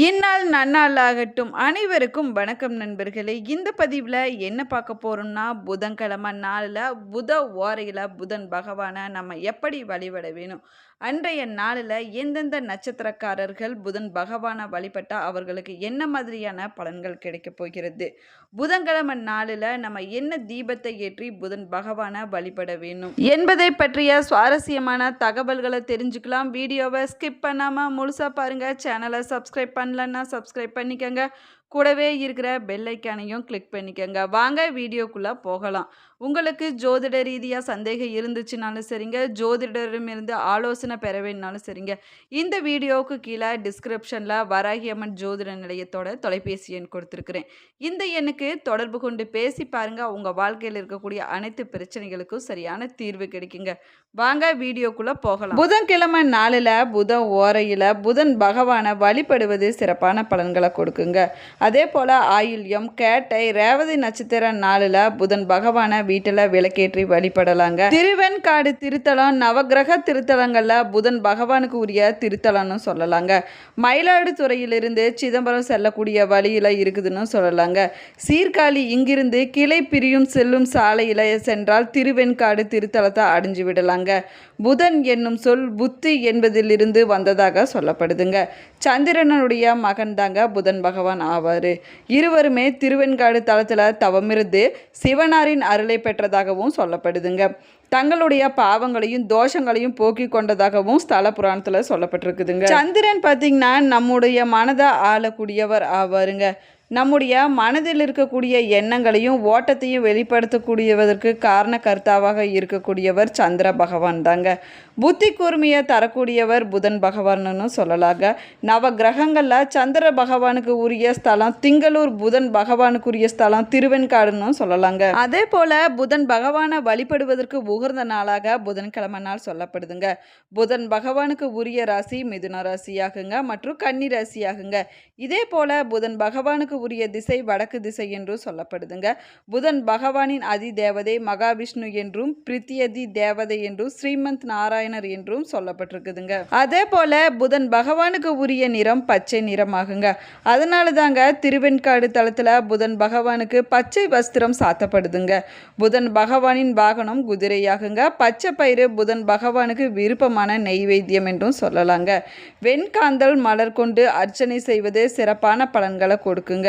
இந்நாள் நன்னாள் ஆகட்டும் அனைவருக்கும் வணக்கம் நண்பர்களே. இந்த பதிவில் என்ன பார்க்க போகிறோம்னா புதன்கிழமை நாளில் புத ஓரையில் புதன் பகவானை நம்ம எப்படி வழிபட வேணும்? அன்றைய நாளில் எந்தெந்த நட்சத்திரக்காரர்கள் புதன் பகவானை வழிபட்டால் அவர்களுக்கு என்ன மாதிரியான பலன்கள் கிடைக்கப் போகிறது? புதன்கிழமை நாளில் நம்ம என்ன தீபத்தை ஏற்றி புதன் பகவானை வழிபட வேணும் என்பதை பற்றிய சுவாரஸ்யமான தகவல்களை தெரிஞ்சுக்கலாம். வீடியோவை ஸ்கிப் பண்ணாமல் முழுசாக பாருங்கள் சேனலை சப்ஸ்கிரைப் பண்ணலன்னா சப்ஸ்கிரைப் பண்ணிக்கோங்க. கூடவே இருக்கிற பெல் ஐக்கானையும் கிளிக் பண்ணிக்கோங்க. வாங்க வீடியோக்குள்ளே போகலாம். உங்களுக்கு ஜோதிட ரீதியாக சந்தேகம் இருந்துச்சுனாலும் சரிங்க. ஜோதிடரிடமிருந்து ஆலோசனை பெற வேணுனாலும் சரிங்க. இந்த வீடியோவுக்கு கீழே டிஸ்கிரிப்ஷனில் வராகி அம்மன் ஜோதிட நிலையத்தோட தொலைபேசி எண் கொடுத்துருக்குறேன். இந்த எண்ணுக்கு தொடர்பு கொண்டு பேசி பாருங்கள் உங்கள் வாழ்க்கையில் இருக்கக்கூடிய அனைத்து பிரச்சனைகளுக்கும் சரியான தீர்வு கிடைக்குங்க. வாங்க வீடியோக்குள்ளே போகலாம். புதன்கிழமை நாளில் புதன் ஓரையில் புதன் பகவானை வழிபடுவது சிறப்பான பலன்களை கொடுக்குங்க. அதே போல் ஆயுள்யம் கேட்டை ரேவதி நட்சத்திர நாளில் புதன் பகவானை வீட்டில் விளக்கேற்றி வழிபடலாங்க. திருவெண்காடு திருத்தலம் நவக்கிரக திருத்தலங்களில் புதன் பகவானுக்கு உரிய திருத்தலம்னு சொல்லலாங்க. மயிலாடுதுறையிலிருந்து சிதம்பரம் செல்லக்கூடிய வழியில் இருக்குதுன்னு சொல்லலாங்க. சீர்காழி இங்கிருந்து கிளை பிரியும் செல்லும் சாலையில் சென்றால் திருவெண்காடு திருத்தலத்தை அடைஞ்சு விடலாங்க. புதன் என்னும் சொல் புத்தி என்பதிலிருந்து வந்ததாக சொல்லப்படுதுங்க. சந்திரனுடைய மகன் தாங்க புதன் பகவான் ஆவார். இருவருமே திருவெண்காடு தளத்தில் தவமிருந்து சிவனாரின் அருளை பெற்றதாகவும் சொல்லப்படுதுங்க. தங்களுடைய பாவங்களையும் தோஷங்களையும் போக்கி கொண்டதாகவும் ஸ்தல புராணத்தில் சொல்லப்பட்டிருக்குதுங்க. சந்திரன் பார்த்தீங்கன்னா நம்முடைய மனதை ஆளக்கூடியவர் ஆவாருங்க. நம்முடைய மனதில் இருக்கக்கூடிய எண்ணங்களையும் ஓட்டத்தையும் வெளிப்படுத்தக்கூடியவதற்கு காரண கர்த்தாவாக இருக்கக்கூடியவர் சந்திர பகவான் தாங்க. புத்தி கூர்மையை தரக்கூடியவர் புதன் பகவான்னு சொல்லலாங்க. நவ கிரகங்களில் சந்திர பகவானுக்கு உரிய ஸ்தலம் திங்களூர் புதன் பகவானுக்குரிய ஸ்தலம் திருவெண்காடுன்னு சொல்லலாங்க. அதே போல புதன் பகவானை வழிபடுவதற்கு உகர்ந்த நாளாக புதன்கிழமை நாள் சொல்லப்படுதுங்க. புதன் பகவானுக்கு உரிய ராசி மிதுன ராசியாகுங்க மற்றும் கன்னி ராசியாகுங்க. இதே போல புதன் பகவானுக்கு உரிய திசை வடக்கு திசை என்றும் சொல்லப்படுதுங்க. புதன் பகவானின் அதி தேவதை மகாவிஷ்ணு என்றும் பிரித்தியதி தேவதை என்றும் ஸ்ரீமந்த் நாராயணர் என்றும் சொல்லப்பட்டிருக்குதுங்க. அதே போல புதன் பகவானுக்கு உரிய நிறம் பச்சை நிறமாகுங்க. அதனால தாங்க திருவெண்காடு தளத்தில் புதன் பகவானுக்கு பச்சை வஸ்திரம் சாத்தப்படுதுங்க. புதன் பகவானின் வாகனம் குதிரையாகுங்க. பச்சை பயிறு புதன் பகவானுக்கு விருப்பமான நெய்வேத்தியம் என்றும் சொல்லலாங்க. வெண்காந்தல் மலர் கொண்டு அர்ச்சனை செய்வது சிறப்பான பலன்களை கொடுக்குங்க.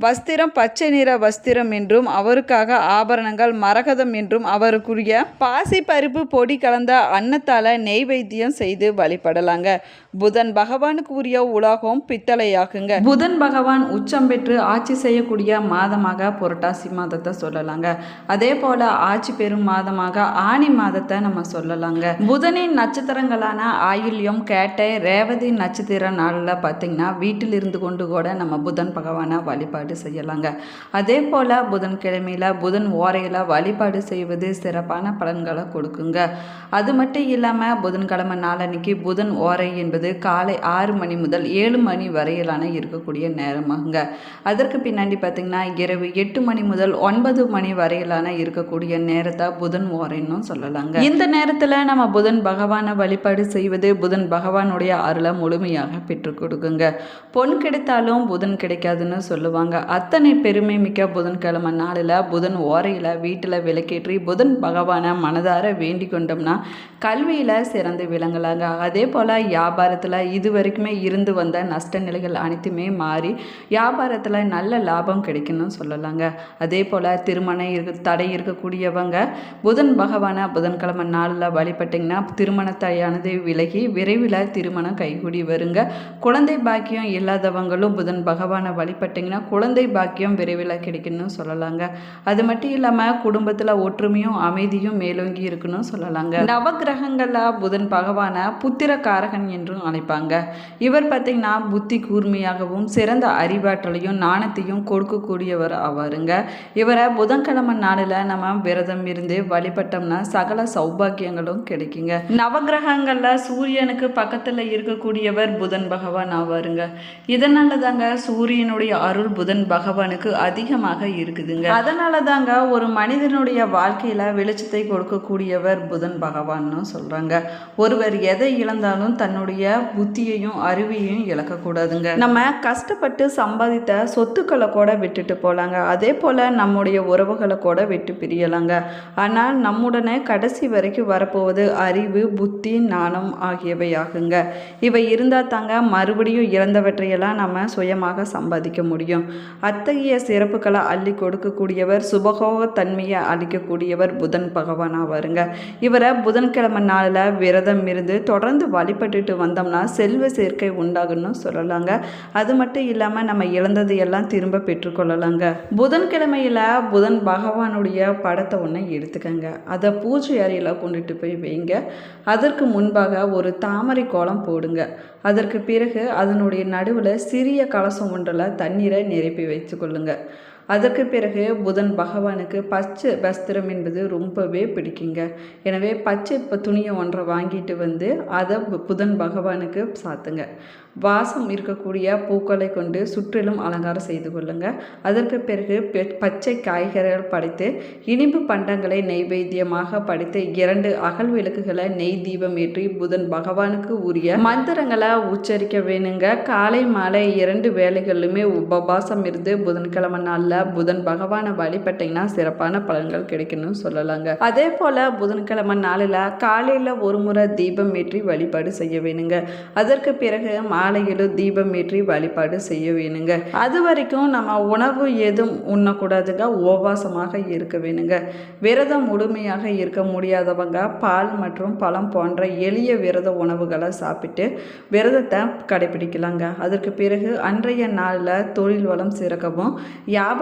வஸ்திரம் பச்சை நிற வஸ்திரம் என்றும் அவருக்காக ஆபரணங்கள் மரகதம் என்றும் அவருக்குரிய பாசி பருப்பு பொடி கலந்த அன்னத்தால் நெய்வேத்தியம் செய்து வழிபடலாங்க. புதன் பகவானுக்கு உரிய உலகம் பித்தளையாகுங்க. புதன் பகவான் உச்சம் பெற்று ஆட்சி செய்யக்கூடிய மாதமாக புரட்டாசி மாதத்தை சொல்லலாங்க. அதே போல ஆட்சி பெறும் மாதமாக ஆணி மாதத்தை நம்ம சொல்லலாங்க. புதனின் நட்சத்திரங்களான ஆயுள்யம் கேட்டை ரேவதி நட்சத்திர நாளில் பார்த்தீங்கன்னா வீட்டில் இருந்து கொண்டு கூட நம்ம புதன் பகவானை வழிபாடு செய்யலாங்க. அதே போல் புதன்கிழமையில் புதன் ஓரையில் வழிபாடு செய்வது சிறப்பான பலன்களை கொடுக்குங்க. அது மட்டும் இல்லாமல் புதன்கிழமை நாளன்னைக்கு புதன் ஓரை என்பது காலை ஆறு மணி முதல் ஏழு மணி வரையிலான இருக்கக்கூடிய நேரமாகுங்க அதற்கு பின்னாடி பார்த்திங்கன்னா இரவு எட்டு மணி முதல் ஒன்பது மணி வரையிலான இருக்கக்கூடிய நேரத்தை புதன் ஓரைன்னு சொல்லலாங்க. இந்த நேரத்தில் நம்ம புதன் பகவானை வழிபாடு செய்வது புதன் பகவானுடைய அருளை முழுமையாக பெற்றுக் கொடுக்குங்க. பொன் கிடைத்தாலும் புதன் கிடைக்காதுன்னு சொல்லுவாங்க. அத்தனை பெருமை மிக்க புதன்கிழமை நாளில் புதன் ஓரையில் வீட்டில் விளக்கேற்றி புதன் பகவானை மனதார வேண்டி கொண்டோம்னா கல்வியில் சிறந்து விளங்கலாங்க. அதே போல் வியாபாரத்தில் இது வரைக்குமே இருந்து வந்த நஷ்ட நிலைகள் அனைத்துமே மாறி வியாபாரத்தில் நல்ல லாபம் கிடைக்கணும்னு சொல்லலாங்க. அதே போல் திருமணம் இருக்க தடை இருக்கக்கூடியவங்க புதன் பகவானை புதன்கிழமை நாளில் வழிபட்டிங்கன்னா திருமண தடையானது விலகி விரைவில் திருமணம் கைகூடி வருங்க. குழந்தை பாக்கியம் இல்லாதவங்களும் புதன் பகவானை வழிபட்டிங்கன்னா குழந்தை குழந்தை பாக்கியம் விரைவில் கிடைக்குன்னு சொல்லலாங்க. அது மட்டும் இல்லாமல் குடும்பத்தில் ஒற்றுமையும் அமைதியும் மேலோங்கி இருக்குன்னு சொல்லலாங்க. நவகிரகங்களில் புதன் பகவானை புத்திர காரகன் என்றும் அழைப்பாங்க. இவர் பார்த்திங்கன்னா புத்தி கூர்மையாகவும் சிறந்த அறிவாற்றலையும் நாணத்தையும் கொடுக்கக்கூடியவர் ஆவாருங்க. இவரை புதன்கிழமை நாளில் நம்ம விரதம் இருந்து வழிபட்டோம்னா சகல சௌபாக்கியங்களும் கிடைக்குங்க. நவகிரகங்களில் சூரியனுக்கு பக்கத்தில் இருக்கக்கூடியவர் புதன் பகவான் ஆவாருங்க. இதனால தாங்க சூரியனுடைய அருள் புதன் பகவானுக்கு அதிகமாக இருக்குதுங்க. அதனால தாங்க ஒரு மனிதனுடைய வாழ்க்கையில் வெளிச்சத்தை கொடுக்கக்கூடியவர் புதன் பகவான்னு சொல்கிறாங்க ஒருவர் எதை இழந்தாலும் தன்னுடைய புத்தியையும் அறிவையும் இழக்கக்கூடாதுங்க. நம்ம கஷ்டப்பட்டு சம்பாதித்த சொத்துக்களை கூட விட்டுட்டு போகலாங்க அதே போல் நம்முடைய உறவுகளை கூட விட்டு பிரியலாங்க. ஆனால் நம்முடனே கடைசி வரைக்கும் வரப்போவது அறிவு புத்தி நாணம் ஆகியவை ஆகுங்க இவை இருந்தால் தாங்க மறுபடியும் இழந்தவற்றையெல்லாம் நம்ம சுயமாக சம்பாதிக்க முடியும். அத்தகைய சிறப்புகளை அள்ளி கொடுக்கக்கூடியவர் சுபகோக தன்மையை அளிக்கக்கூடியவர் புதன் பகவான் ஆவாருங்க இவரை புதன்கிழமை நாளில் விரதம் இருந்து தொடர்ந்து வழிபட்டுட்டு வந்தோம்னா செல்வ சேர்க்கை உண்டாகுன்னு சொல்லலாங்க. அது மட்டும் இல்லாமல் நம்ம இழந்தது எல்லாம் திரும்ப பெற்றுக்கொள்ளலாங்க. புதன்கிழமையில் புதன் பகவானுடைய படத்தை ஒன்று எடுத்துக்கங்க. அதை பூஜை அறையில் கொண்டுட்டு போய் வைங்க. அதற்கு முன்பாக ஒரு தாமரை கோலம் போடுங்க. அதற்கு பிறகு அதனுடைய நடுவில் சிறிய கலசம் ஒன்றில் தண்ணீரை நிரப்பி வைத்துக்கொள்ளுங்க அதற்கு பிறகு புதன் பகவானுக்கு பச்சை வஸ்திரம் என்பது ரொம்பவே பிடிக்குங்க. எனவே பச்சை இப்போ துணியை ஒன்றை வாங்கிட்டு வந்து அதை பு- புதன் பகவானுக்கு சாத்துங்க. வாசம் இருக்கக்கூடிய பூக்களை கொண்டு சுற்றிலும் அலங்காரம் செய்து கொள்ளுங்க. அதற்கு பிறகு பச்சை காய்கறிகள் படைத்து இனிப்பு பண்டங்களை நெய்வேத்தியமாக படைத்து இரண்டு அகல் விளக்குகளை நெய் தீபம் ஏற்றி புதன் பகவானுக்கு உரிய மந்திரங்களை உச்சரிக்க வேணுங்க. காலை மாலை இரண்டு வேலைகளிலுமே உபவாசம் இருந்து புதன்கிழமை நாளில் புதன் பகவானை வழிபட்டீங்கன்னா சிறப்பான பலன்கள் கிடைக்கணும்னு சொல்லலாங்க. அதே போல் புதன்கிழமை நாளில் காலையில் ஒரு முறை தீபம் ஏற்றி வழிபாடு செய்ய வேணுங்க. அதற்கு பிறகு மாலையிலும் தீபம் ஏற்றி வழிபாடு செய்ய வேணுங்க. அது வரைக்கும் நம்ம உணவு எதுவும் உண்ணக்கூடாதுங்க. உபவாசமாக இருக்க வேணுங்க. விரதம் முழுமையாக இருக்க முடியாதவங்க பால் மற்றும் பழம் போன்ற எளிய விரத உணவுகளை சாப்பிட்டு விரதத்தை கடைபிடிக்கலாங்க. அதற்கு பிறகு அன்றைய நாளில் தொழில் வளம் சிறக்கவும்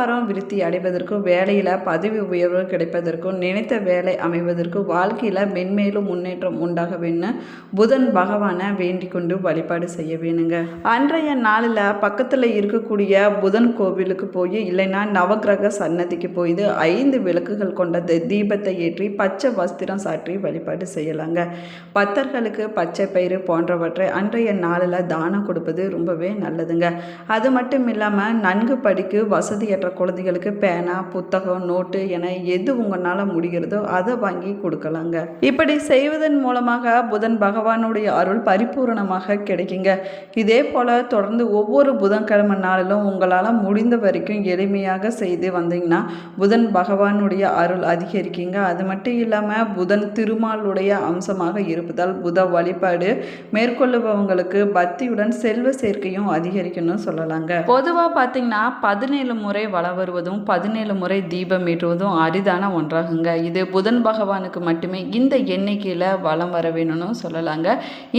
வியாபாரம் விருத்தி அடைவதற்கும் வேலையில் பதவி உயர்வு கிடைப்பதற்கும் நினைத்த வேலை அமைவதற்கும் வாழ்க்கையில் மென்மேலும் முன்னேற்றம் உண்டாக வேணும் புதன் பகவானை வேண்டிக் கொண்டு வழிபாடு செய்ய வேணுங்க. அன்றைய நாளில் பக்கத்தில் இருக்கக்கூடிய புதன் கோவிலுக்கு போய் இல்லைன்னா நவக்கிரக சன்னதிக்கு போய் ஐந்து விளக்குகள் கொண்ட தீபத்தை ஏற்றி பச்சை வஸ்திரம் சாற்றி வழிபாடு செய்யலாங்க. பக்தர்களுக்கு பச்சை பயிறு போன்றவற்றை அன்றைய நாளில் தானம் கொடுப்பது ரொம்பவே நல்லதுங்க. அது மட்டும் இல்லாமல் நன்கு படிக்க வசதியற்ற குழந்தைகளுக்கு பேனா புத்தகம் நோட்டு என எது உங்களால் முடிகிறதோ அதை வாங்கி கொடுக்கலாங்க. இப்படி செய்வதன் மூலமாக புதன் பகவானுடைய அருள் பரிபூரணமாக கிடைக்குங்க. இதே போல் தொடர்ந்து ஒவ்வொரு புதன்கிழமை நாளிலும் உங்களால் முடிந்த வரைக்கும் எளிமையாக செய்து வந்தீங்கன்னா புதன் பகவானுடைய அருள் அதிகரிக்குங்க. அது மட்டும் இல்லாமல் புதன் திருமாலுடைய அம்சமாக இருப்பதால் புத வழிபாடு மேற்கொள்ளுபவங்களுக்கு பக்தியுடன் செல்வ சேர்க்கையும் அதிகரிக்கணும்னு சொல்லலாங்க. பொதுவாக பார்த்தீங்கன்னா பதினேழு முறை வளம் வருவதும் பதினேழு முறை தீபம் ஏற்றுவதும் அரிதான ஒன்றாகுங்க. இது புதன் பகவானுக்கு மட்டுமே இந்த எண்ணிக்கையில் வலம் வர வேணும்னு சொல்லலாங்க.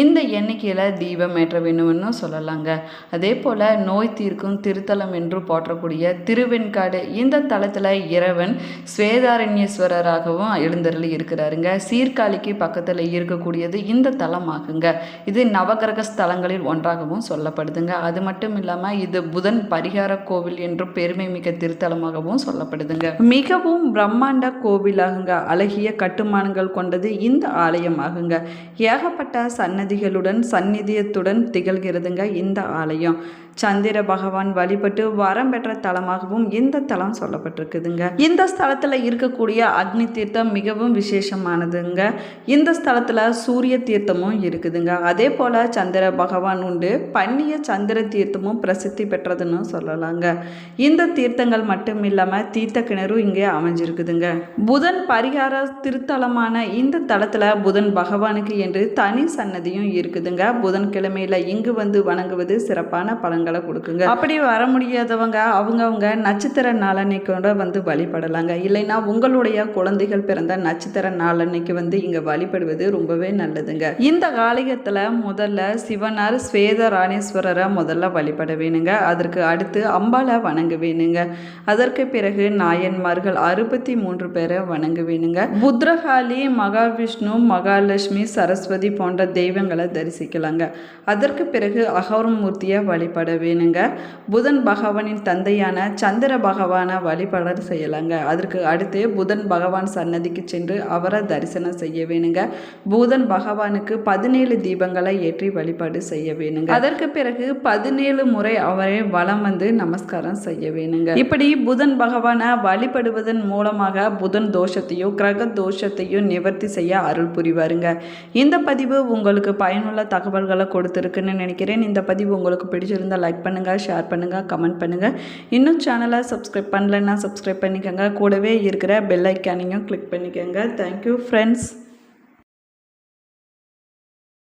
இந்த எண்ணிக்கையில் தீபம் ஏற்ற வேணும்னு சொல்லலாங்க. அதே போல் நோய் தீர்க்கும் திருத்தலம் என்று போற்றக்கூடிய திருவெண்காடு இந்த தலத்தில் இறைவன் ஸ்வேதாரண்யேஸ்வரராகவும் எழுந்தருளி இருக்கிறாருங்க. சீர்காழிக்கு பக்கத்தில் இருக்கக்கூடியது இந்த தலமாகுங்க. இது நவகிரக ஸ்தலங்களில் ஒன்றாகவும் சொல்லப்படுதுங்க. அது மட்டும் இல்லாமல் இது புதன் பரிகார கோவில் என்று பெருமை மிக்க திருத்தலமாகவும் சொல்லப்படுதுங்க. மிகவும் பிரம்மாண்ட கோவிலாகுங்க. அழகிய கட்டுமானங்கள் கொண்டது இந்த ஆலயம் ஆகுங்க ஏகப்பட்ட சன்னதிகளுடன் சந்நிதியத்துடன் திகழ்கிறதுங்க இந்த ஆலயம். சந்திர பகவான் வழிபட்டு வரம் பெற்ற தலமாகவும் இந்த தலம் சொல்லப்பட்டிருக்குதுங்க. இந்த ஸ்தலத்தில் இருக்கக்கூடிய அக்னி தீர்த்தம் மிகவும் விசேஷமானதுங்க. இந்த ஸ்தலத்தில் சூரிய தீர்த்தமும் இருக்குதுங்க. அதே போல் சந்திர பகவான் உண்டு. பன்னிய சந்திர தீர்த்தமும் பிரசித்தி பெற்றதுன்னு சொல்லலாங்க. இந்த தீர்த்தங்கள் மட்டும் இல்லாமல் தீர்த்த கிணறும் இங்கே அமைஞ்சிருக்குதுங்க. புதன் பரிகார திருத்தலமான இந்த தலத்தில் புதன் பகவானுக்கு என்று தனி சன்னதியும் இருக்குதுங்க. புதன்கிழமையில இங்கு வந்து வணங்குவது சிறப்பான பலன் பலன்களை கொடுக்குங்க. அப்படி வர முடியாதவங்க அவங்கவுங்க நட்சத்திர நாளன்னைக்கு கூட வந்து வழிபடலாங்க. இல்லைன்னா உங்களுடைய குழந்தைகள் பிறந்த நட்சத்திர நாளன்னைக்கு வந்து இங்க வழிபடுவது ரொம்பவே நல்லதுங்க. இந்த காலிகத்தில் முதல்ல சிவனார் ஸ்வேதராணேஸ்வரரை முதல்ல வழிபட வேணுங்க. அதற்கு அடுத்து அம்பாளை வணங்க வேணுங்க. அதற்கு பிறகு நாயன்மார்கள் அறுபத்தி மூன்று பேரை வணங்க வேணுங்க. புத்ரகாளி மகாவிஷ்ணு மகாலட்சுமி சரஸ்வதி போன்ற தெய்வங்களை தரிசிக்கலாங்க. அதற்கு பிறகு அகோரமூர்த்தியை வழிபட வழிபட வேணுங்க. புதன் பகவானின் தந்தையான சந்திர பகவானை வழிபட செய்யலாங்க. அதற்கு அடுத்து புதன் பகவான் சன்னதிக்கு சென்று அவரை தரிசனம் செய்ய வேணுங்க. புதன் பகவானுக்கு பதினேழு தீபங்களை ஏற்றி வழிபாடு செய்ய வேணுங்க. அதற்கு பிறகு பதினேழு முறை அவரை வலம் வந்து நமஸ்காரம் செய்ய வேணுங்க. இப்படி புதன் பகவானை வழிபடுவதன் மூலமாக புதன் தோஷத்தையும் கிரக தோஷத்தையும் நிவர்த்தி செய்ய அருள் புரிவாருங்க. இந்த பதிவு உங்களுக்கு பயனுள்ள தகவல்களை கொடுத்துருக்குன்னு நினைக்கிறேன். இந்த பதிவு உங்களுக்கு பிடிச்சிருந்தால் லைக் பண்ணுங்க ஷேர் பண்ணுங்க கமெண்ட் பண்ணுங்கள் இன்னும் சேனலை சப்ஸ்கிரைப் பண்ணலைன்னா சப்ஸ்கிரைப் பண்ணிக்கோங்க. கூடவே இருக்கிற பெல் ஐக்கானையும் கிளிக் பண்ணிக்கோங்க. Thank you friends